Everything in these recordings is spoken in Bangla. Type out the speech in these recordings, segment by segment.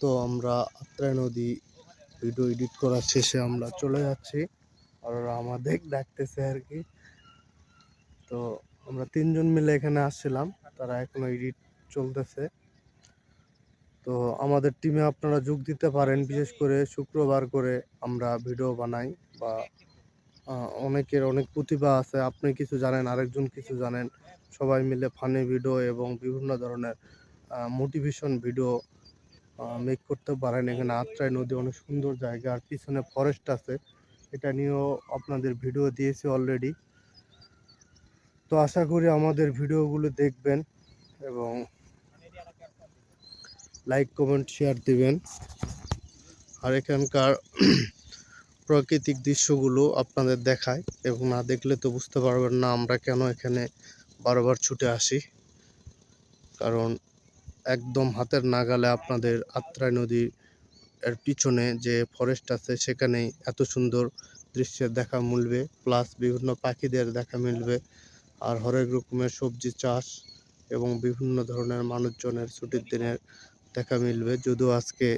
তো আমরা আত্রাই নদী ভিডিও এডিট করার শেষে আমরা চলে যাচ্ছি। আর ওরা আমাদের ডাকতেছে আর কি। তো আমরা তিনজন মিলে এখানে আসছিলাম, তারা এখনও এডিট চলতেছে। তো আমাদের টিমে আপনারা যোগ দিতে পারেন, বিশেষ করে শুক্রবার করে আমরা ভিডিও বানাই বা অনেকের অনেক প্রতিভা আছে, আপনি কিছু জানেন, আরেকজন কিছু জানেন। সবাই মিলে ফানি ভিডিও এবং বিভিন্ন ধরনের মোটিভেশন ভিডিও মেক করতে পারেন। এখানে আত্রাই নদী অনেক সুন্দর জায়গা, আর পিছনে ফরেস্ট আছে। এটা নিয়েও আপনাদের ভিডিও দিয়েছি অলরেডি তো আশা করি আমাদের ভিডিওগুলো দেখবেন এবং লাইক কমেন্ট শেয়ার দিবেন। আর এখানকার প্রাকৃতিক দৃশ্যগুলো আপনাদের দেখায় এবং না দেখলে তো বুঝতে পারবেন না আমরা কেন এখানে বারবার ছুটে আসি। কারণ একদম হাতের নাগালে আপনাদের আত্রাই নদী এর পিছনে যে ফরেস্ট আছে, সেখানেই এত সুন্দর দৃশ্যের দেখা মিলবে। প্লাস বিভিন্ন পাখিদের দেখা মিলবে। আর হরেক রকমের সবজি চাষ এবং বিভিন্ন ধরনের মানুষজনের ছুটির দিনের দেখা মিলবে। যদিও আজকে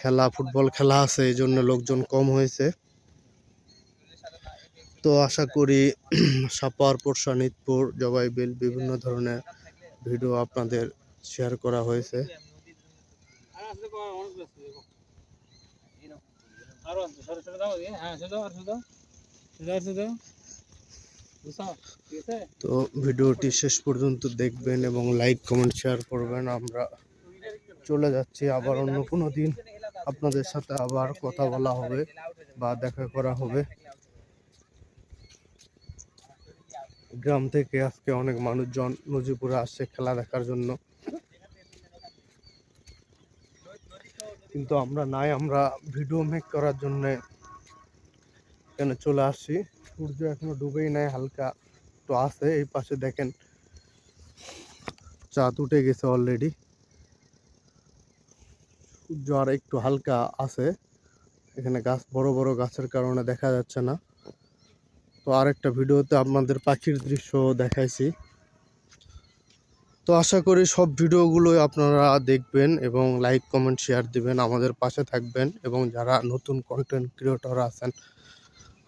খেলা, ফুটবল খেলা আছে এই জন্য লোকজন কম হয়েছে। তো আশা করি সাপার, পোরশা, নিতপুর, জবাইবিল বিভিন্ন ধরনের ভিডিও আপনাদের শেয়ার করা হয়েছে। হ্যাঁ তো ভিডিওটি শেষ পর্যন্ত দেখবেন এবং লাইক কমেন্ট শেয়ার করবেন। আমরা চলে যাচ্ছি আবার অন্য কোনো দিন। আপনাদের সাথে আবার কথা বলা হবে বা দেখা করা হবে। গ্রাম থেকে আজকে অনেক মানুষজন নজিপুরে আসছে খেলা দেখার জন্য। কিন্তু আমরা নাই, আমরা ভিডিও মেক করার জন্য এখানে চলে আসছি। সূর্য এখনও ডুবেই নাই, হালকা তো আছে, এই পাশে দেখেন চাঁদ উঠে গেছে অলরেডি সূর্য আর একটু হালকা আছে, এখানে গাছ, বড় বড় গাছের কারণে দেখা যাচ্ছে না। তো আরেকটা ভিডিওতে আপনাদের পাখির দৃশ্য দেখাইছি। তো আশা করি সব ভিডিওগুলোই আপনারা দেখবেন এবং লাইক কমেন্ট শেয়ার দিবেন, আমাদের পাশে থাকবেন এবং যারা নতুন কন্টেন্ট ক্রিয়েটর আছেন,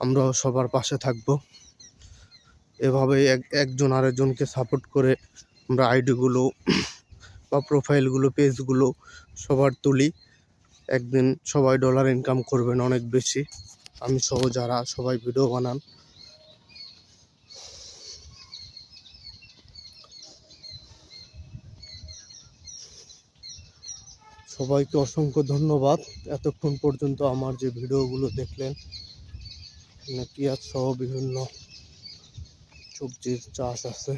আমরাও সবার পাশে থাকব। এভাবে এক, একজন আরেকজনকে সাপোর্ট করে আমরা আইডিগুলো বা প্রোফাইলগুলো পেজগুলো সবার তুলি। একদিন সবাই ডলার ইনকাম করবেন অনেক বেশি। আমি সহ যারা সবাই ভিডিও বানান সবাইকে অসংখ্য ধন্যবাদ। এতক্ষণ পর্যন্ত আমার যে ভিডিওগুলো দেখলেন পেঁয়াজ সহ বিভিন্ন সবজির চাষ আছে।